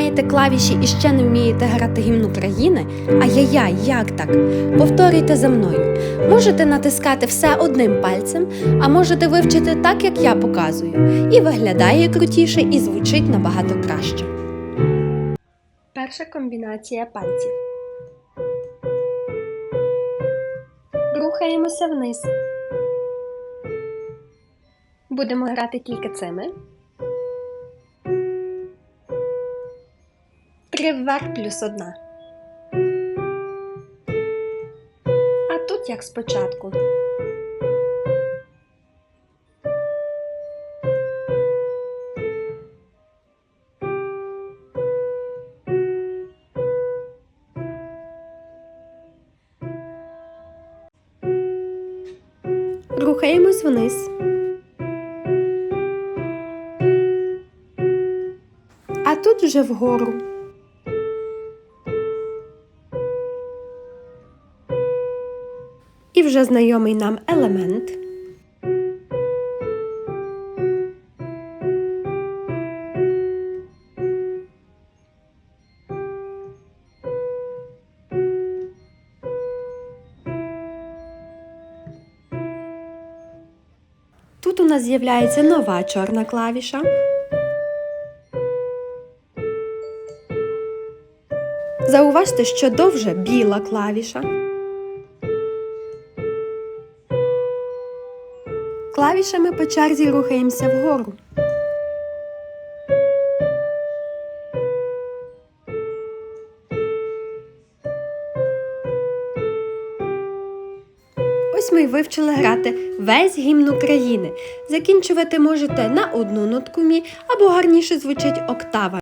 маєте клавіші і ще не вмієте грати гімн України? Ай-яй-яй, як так? Повторюйте за мною. Можете натискати все одним пальцем, а можете вивчити так, як я показую. І виглядає крутіше, і звучить набагато краще. Перша комбінація пальців. Рухаємося вниз. Будемо грати тільки цими. Три вверх плюс одна. А тут як спочатку. Рухаємось вниз. А тут вже вгору. І вже знайомий нам елемент. Тут у нас з'являється нова чорна клавіша. Зауважте, що довже біла клавіша. Клавішами по черзі рухаємося вгору. Ось ми й вивчили грати весь гімн України. Закінчувати можете на одну нотку мі або гарніше звучить октава.